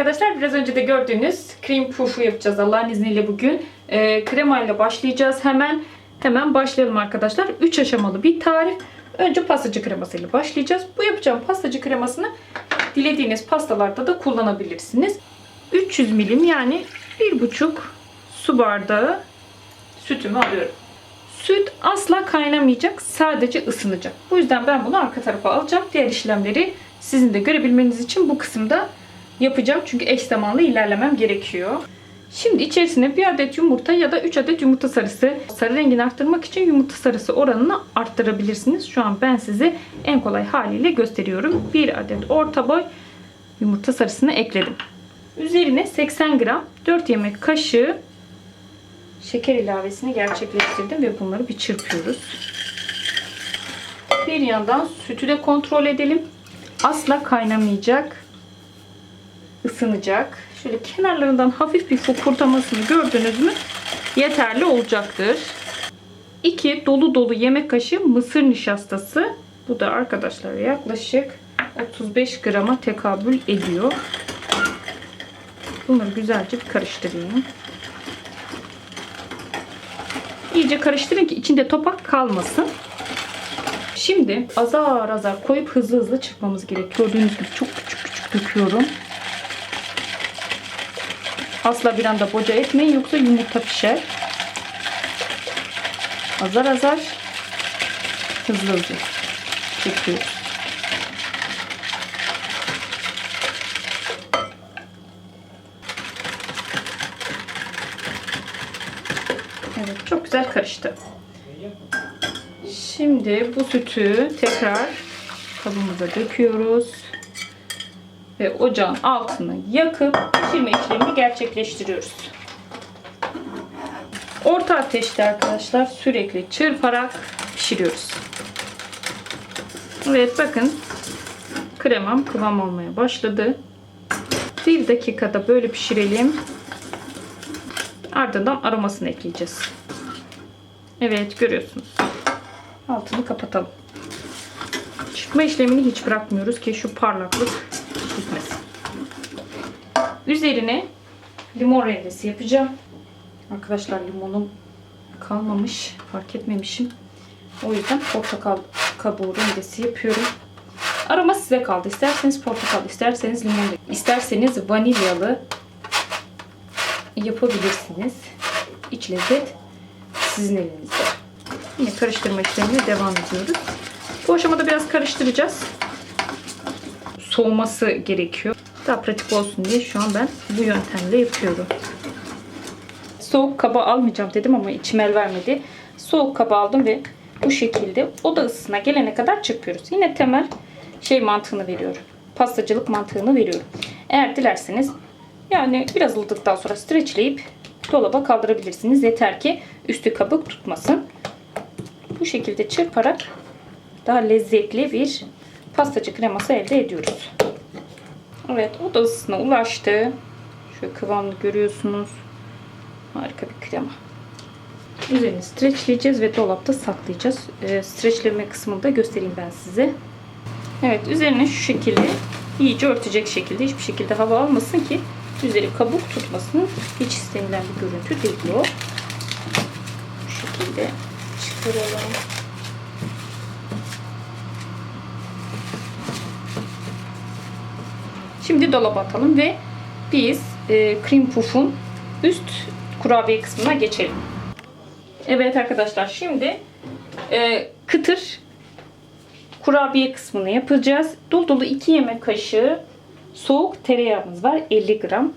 arkadaşlar biraz önce de gördüğünüz cream puff'u yapacağız Allah'ın izniyle bugün. Ee, kremayla başlayacağız hemen. Hemen başlayalım arkadaşlar. 3 aşamalı bir tarif. Önce pastacı kremasıyla başlayacağız. Bu yapacağım pastacı kremasını dilediğiniz pastalarda da kullanabilirsiniz. 300 milim yani 1,5 su bardağı sütümü alıyorum. Süt asla kaynamayacak, sadece ısınacak. Bu yüzden ben bunu arka tarafa alacağım. Diğer işlemleri sizin de görebilmeniz için bu kısımda yapacağım. Çünkü eş zamanlı ilerlemem gerekiyor. Şimdi içerisine bir adet yumurta ya da 3 adet yumurta sarısı. Sarı rengini arttırmak için yumurta sarısı oranını arttırabilirsiniz. Şu an ben size en kolay haliyle gösteriyorum. Bir adet orta boy yumurta sarısını ekledim. Üzerine 80 gram 4 yemek kaşığı şeker ilavesini gerçekleştirdim ve bunları bir çırpıyoruz. Bir yandan sütü de kontrol edelim. Asla kaynamayacak. Isınacak. Şöyle kenarlarından hafif bir fokurdamasını gördünüz mü? Yeterli olacaktır. 2 dolu dolu yemek kaşığı mısır nişastası. Bu da arkadaşlar yaklaşık 35 grama tekabül ediyor. Bunları güzelce bir karıştırayım. İyice karıştırın ki içinde topak kalmasın. Şimdi azar azar koyup hızlı hızlı çırpmamız gerekiyor. Gördüğünüz gibi çok küçük küçük döküyorum. Asla bir anda boca etmeyin yoksa yumurta pişer. Azar azar hızlı hızlı çekiyoruz. Evet çok güzel karıştı. Şimdi bu sütü tekrar kabımıza döküyoruz. Ve ocağın altını yakıp pişirme işlemini gerçekleştiriyoruz. Orta ateşte arkadaşlar sürekli çırparak pişiriyoruz. Evet bakın kremam kıvam olmaya başladı. Bir dakikada böyle pişirelim. Ardından aromasını ekleyeceğiz. Evet görüyorsunuz. Altını kapatalım. Çırpma işlemini hiç bırakmıyoruz ki şu parlaklık. Üzerine limon rendesi yapacağım. Arkadaşlar limonum kalmamış. Fark etmemişim. O yüzden portakal kabuğu rendesi yapıyorum. Aroma size kaldı. İsterseniz portakal, isterseniz limon, isterseniz vanilyalı yapabilirsiniz. İç lezzet sizin elinizde. Yine karıştırma işlemine devam ediyoruz. Bu aşamada biraz karıştıracağız. Soğuması gerekiyor. Daha pratik olsun diye şu an ben bu yöntemle yapıyorum. Soğuk kaba almayacağım dedim ama içim el vermedi. Soğuk kaba aldım ve bu şekilde oda ısısına gelene kadar çırpıyoruz. Yine temel şey mantığını veriyorum. Pastacılık mantığını veriyorum. Eğer dilerseniz yani biraz ılıdıktan sonra streçleyip dolaba kaldırabilirsiniz. Yeter ki üstü kabuk tutmasın. Bu şekilde çırparak daha lezzetli bir pastacı kreması elde ediyoruz. Evet o da ısısına ulaştı. Şöyle kıvamını görüyorsunuz. Harika bir krema. Üzerini streçleyeceğiz ve dolapta saklayacağız. E, streçleme kısmını da göstereyim ben size. Evet üzerine şu şekilde iyice örtecek şekilde hiçbir şekilde hava almasın ki üzeri kabuk tutmasın. Hiç istenilen bir görüntü değil o. Bu şekilde çıkaralım. Şimdi dolaba atalım ve biz e, cream puff'un üst kurabiye kısmına geçelim. Evet arkadaşlar şimdi e, kıtır kurabiye kısmını yapacağız. Dolu dolu 2 yemek kaşığı soğuk tereyağımız var. 50 gram.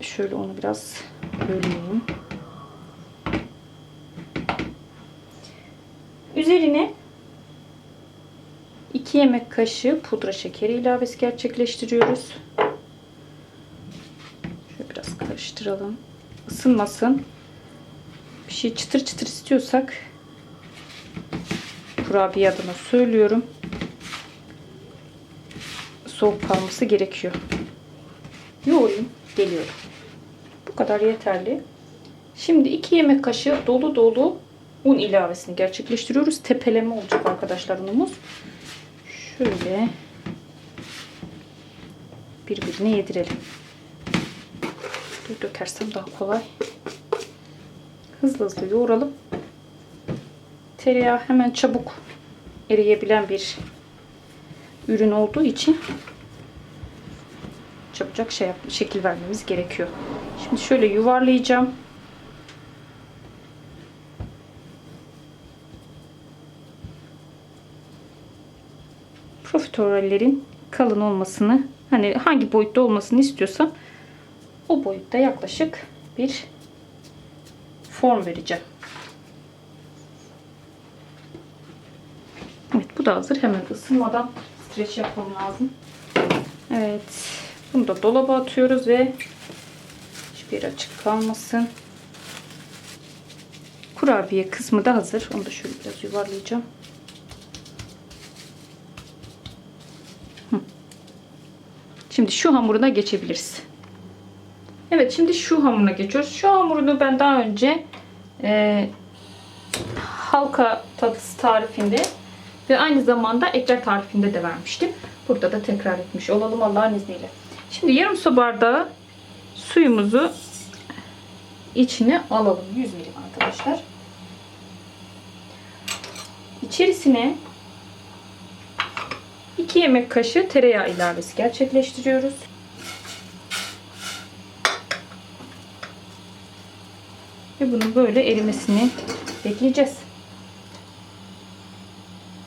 Şöyle onu biraz böleyim. Üzerine 2 yemek kaşığı pudra şekeri ilavesi gerçekleştiriyoruz. Şöyle biraz karıştıralım. Isınmasın. Bir şey çıtır çıtır istiyorsak kurabiye adına söylüyorum. Soğuk kalması gerekiyor. Yoğurayım. Geliyorum. Bu kadar yeterli. Şimdi 2 yemek kaşığı dolu dolu un ilavesini gerçekleştiriyoruz. Tepeleme olacak arkadaşlar unumuz. Şöyle birbirine yedirelim. Bir dökersem daha kolay. Hızlı hızlı yoğuralım. Tereyağı hemen çabuk eriyebilen bir ürün olduğu için çabucak şey yap, şekil vermemiz gerekiyor. Şimdi şöyle yuvarlayacağım. Profiterollerin kalın olmasını hani hangi boyutta olmasını istiyorsam o boyutta yaklaşık bir form vereceğim. Evet bu da hazır. Hemen ısınmadan streç yapmam lazım. Evet. Bunu da dolaba atıyoruz ve hiçbir açık kalmasın. Kurabiye kısmı da hazır. Onu da şöyle biraz yuvarlayacağım. Şimdi şu hamuruna geçebiliriz. Evet şimdi şu hamuruna geçiyoruz. Şu hamurunu ben daha önce e, halka tatlısı tarifinde ve aynı zamanda ekler tarifinde de vermiştim. Burada da tekrar etmiş olalım Allah'ın izniyle. Şimdi yarım su bardağı suyumuzu içine alalım. 100 milim arkadaşlar. İçerisine 2 yemek kaşığı tereyağı ilavesi gerçekleştiriyoruz. Ve bunun böyle erimesini bekleyeceğiz.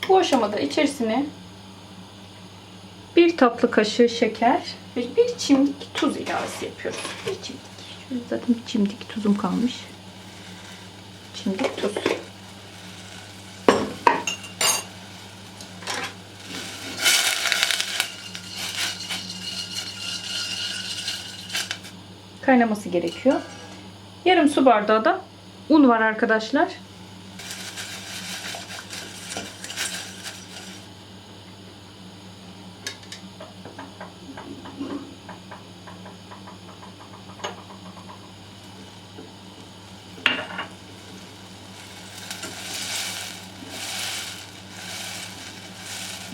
Bu aşamada içerisine bir tatlı kaşığı şeker ve bir çimdik tuz ilavesi yapıyoruz. Bir çimdik. Şöyle zaten bir çimdik tuzum kalmış. Çimdik tuz. Kaynaması gerekiyor. Yarım su bardağı da un var arkadaşlar.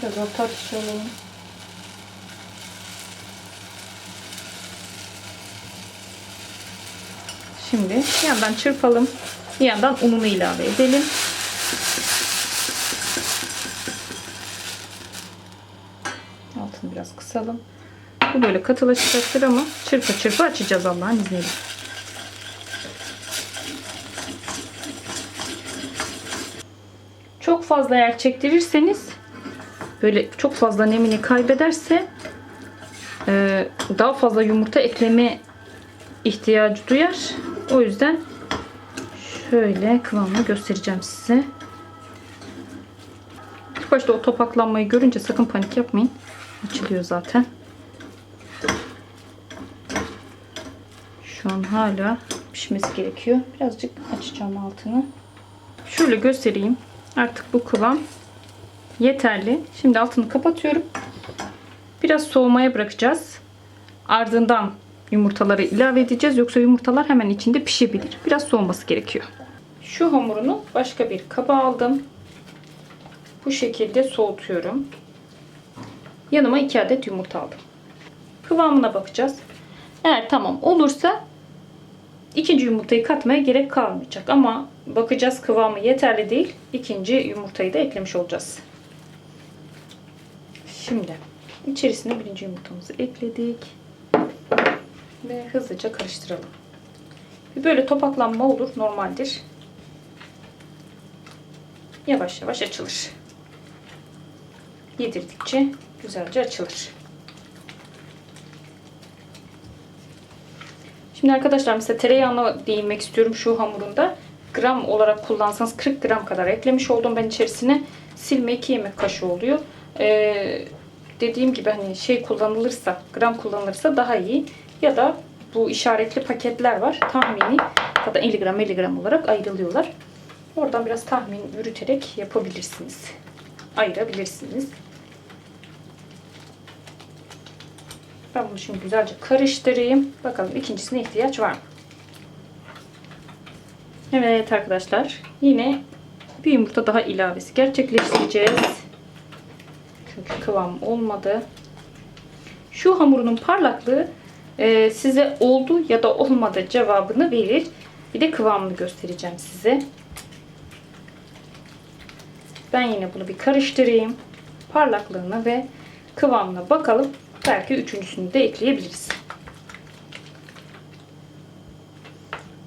Biraz orta ateşe. Şimdi bir yandan çırpalım. Bir yandan ununu ilave edelim. Altını biraz kısalım. Bu böyle katılaşacaktır ama çırpa çırpa açacağız Allah'ın izniyle. Çok fazla yer çektirirseniz böyle çok fazla nemini kaybederse e, daha fazla yumurta ekleme ihtiyacı duyar. O yüzden şöyle kıvamını göstereceğim size. İlk başta o topaklanmayı görünce sakın panik yapmayın. Açılıyor zaten. Şu an hala pişmesi gerekiyor. Birazcık açacağım altını. Şöyle göstereyim. Artık bu kıvam yeterli. Şimdi altını kapatıyorum. Biraz soğumaya bırakacağız. Ardından yumurtaları ilave edeceğiz. Yoksa yumurtalar hemen içinde pişebilir. Biraz soğuması gerekiyor. Şu hamurunu başka bir kaba aldım. Bu şekilde soğutuyorum. Yanıma 2 adet yumurta aldım. Kıvamına bakacağız. Eğer tamam olursa ikinci yumurtayı katmaya gerek kalmayacak. Ama bakacağız kıvamı yeterli değil. İkinci yumurtayı da eklemiş olacağız. Şimdi içerisine birinci yumurtamızı ekledik. Ve hızlıca karıştıralım. Bir böyle topaklanma olur. Normaldir. Yavaş yavaş açılır. Yedirdikçe güzelce açılır. Şimdi arkadaşlar mesela tereyağına değinmek istiyorum şu hamurunda. Gram olarak kullansanız 40 gram kadar eklemiş oldum ben içerisine. Silme 2 yemek kaşığı oluyor. Ee, dediğim gibi hani şey kullanılırsa, gram kullanılırsa daha iyi. Ya da bu işaretli paketler var. Tahmini zaten 50 gram 50 gram olarak ayrılıyorlar. Oradan biraz tahmin yürüterek yapabilirsiniz. Ayırabilirsiniz. Ben bunu şimdi güzelce karıştırayım. Bakalım ikincisine ihtiyaç var mı? Evet arkadaşlar. Yine bir yumurta daha ilavesi gerçekleştireceğiz. Çünkü kıvam olmadı. Şu hamurunun parlaklığı e, size oldu ya da olmadı cevabını verir. Bir de kıvamını göstereceğim size. Ben yine bunu bir karıştırayım. Parlaklığına ve kıvamına bakalım. Belki üçüncüsünü de ekleyebiliriz.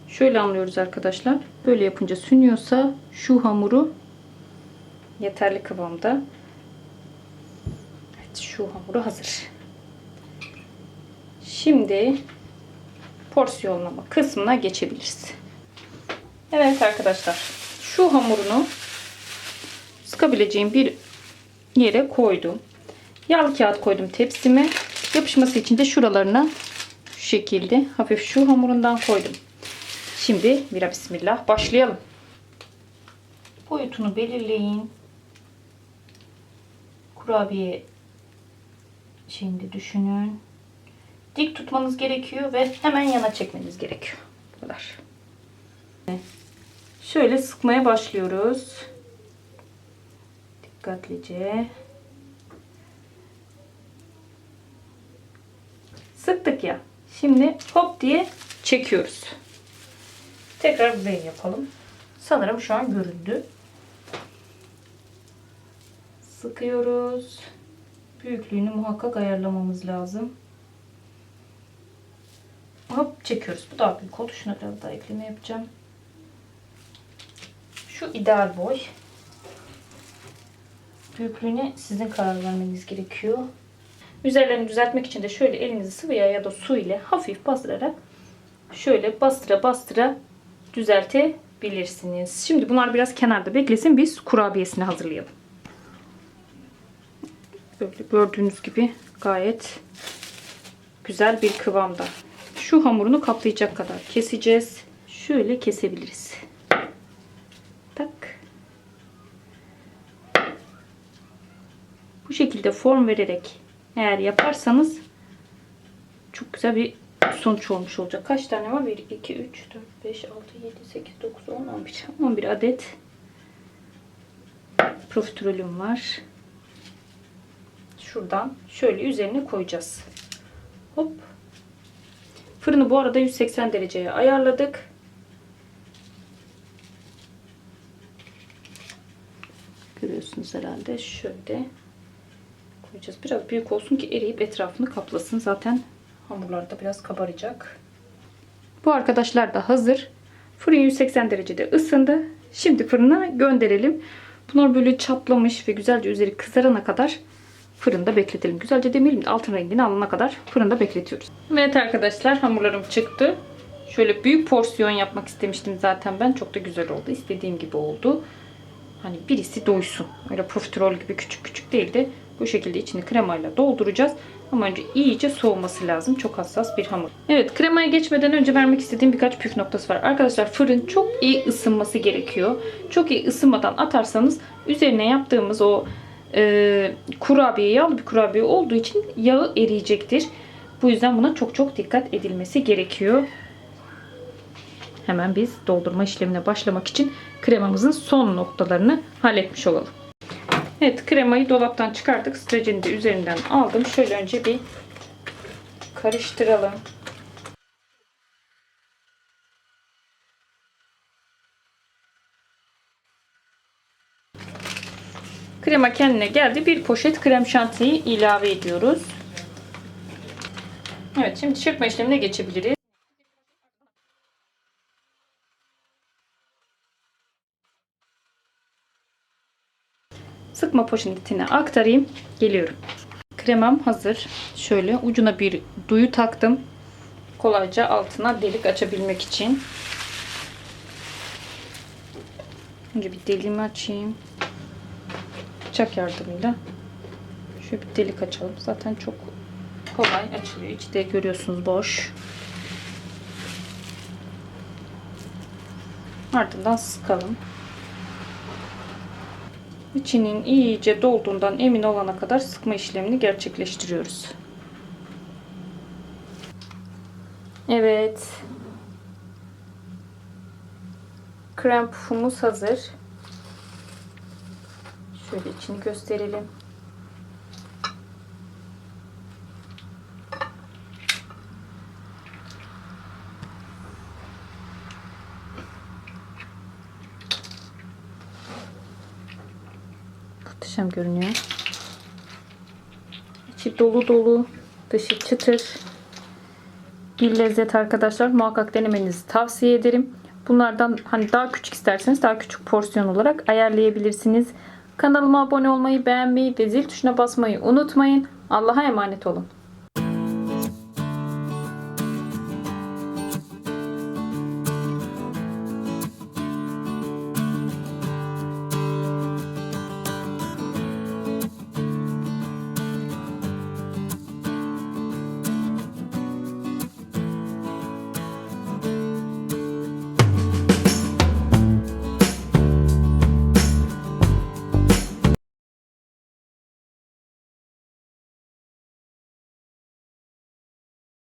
Şöyle anlıyoruz arkadaşlar. Böyle yapınca sünüyorsa şu hamuru yeterli kıvamda. Evet şu hamuru hazır. Şimdi porsiyonlama kısmına geçebiliriz. Evet arkadaşlar. Şu hamurunu sıkabileceğim bir yere koydum. Yağlı kağıt koydum tepsime. Yapışması için de şuralarına şu şekilde hafif şu hamurundan koydum. Şimdi bira bismillah başlayalım. Boyutunu belirleyin. Kurabiye şimdi düşünün. Dik tutmanız gerekiyor ve hemen yana çekmeniz gerekiyor. Bu kadar. Şöyle sıkmaya başlıyoruz. Dikkatlice. Sıktık ya. Şimdi hop diye çekiyoruz. Tekrar buraya yapalım. Sanırım şu an göründü. Sıkıyoruz. Büyüklüğünü muhakkak ayarlamamız lazım. Çekiyoruz. Bu daha büyük oldu. Şuna biraz daha ekleme yapacağım. Şu ideal boy. Büyüklüğüne sizin karar vermeniz gerekiyor. Üzerlerini düzeltmek için de şöyle elinizi sıvı yağ ya da su ile hafif bastırarak şöyle bastıra bastıra düzeltebilirsiniz. Şimdi bunlar biraz kenarda beklesin. Biz kurabiyesini hazırlayalım. Böyle gördüğünüz gibi gayet güzel bir kıvamda. Şu hamurunu kaplayacak kadar keseceğiz. Şöyle kesebiliriz. Tak. Bu şekilde form vererek eğer yaparsanız çok güzel bir sonuç olmuş olacak. Kaç tane var? 1, 2, 3, 4, 5, 6, 7, 8, 9, 10, 11. 11 adet profiterolüm var. Şuradan şöyle üzerine koyacağız. Hop. Fırını bu arada 180 dereceye ayarladık. Görüyorsunuz herhalde. Şöyle koyacağız. Biraz büyük olsun ki eriyip etrafını kaplasın. Zaten hamurlar da biraz kabaracak. Bu arkadaşlar da hazır. Fırın 180 derecede ısındı. Şimdi fırına gönderelim. Bunlar böyle çatlamış ve güzelce üzeri kızarana kadar fırında bekletelim. Güzelce demeyelim de altın rengini alana kadar fırında bekletiyoruz. Evet arkadaşlar hamurlarım çıktı. Şöyle büyük porsiyon yapmak istemiştim zaten ben. Çok da güzel oldu. İstediğim gibi oldu. Hani birisi doysun. Öyle profiterol gibi küçük küçük değil de bu şekilde içini kremayla dolduracağız. Ama önce iyice soğuması lazım. Çok hassas bir hamur. Evet kremaya geçmeden önce vermek istediğim birkaç püf noktası var. Arkadaşlar fırın çok iyi ısınması gerekiyor. Çok iyi ısınmadan atarsanız üzerine yaptığımız o e, kurabiye yağlı bir kurabiye olduğu için yağı eriyecektir. Bu yüzden buna çok çok dikkat edilmesi gerekiyor. Hemen biz doldurma işlemine başlamak için kremamızın son noktalarını halletmiş olalım. Evet kremayı dolaptan çıkardık. Streçini de üzerinden aldım. Şöyle önce bir karıştıralım. Krema kendine geldi. Bir poşet krem şantiyi ilave ediyoruz. Evet şimdi çırpma işlemine geçebiliriz. Sıkma poşetine aktarayım. Geliyorum. Kremam hazır. Şöyle ucuna bir duyu taktım. Kolayca altına delik açabilmek için. Önce bir deliğimi açayım. Bıçak yardımıyla. Şöyle bir delik açalım. Zaten çok kolay açılıyor. İçi de görüyorsunuz boş. Ardından sıkalım. İçinin iyice dolduğundan emin olana kadar sıkma işlemini gerçekleştiriyoruz. Evet. Krem pufumuz hazır. Şöyle içini gösterelim. Muhteşem görünüyor. İçi dolu dolu, dışı çıtır. Bir lezzet arkadaşlar. Muhakkak denemenizi tavsiye ederim. Bunlardan hani daha küçük isterseniz daha küçük porsiyon olarak ayarlayabilirsiniz. Kanalıma abone olmayı, beğenmeyi ve zil tuşuna basmayı unutmayın. Allah'a emanet olun.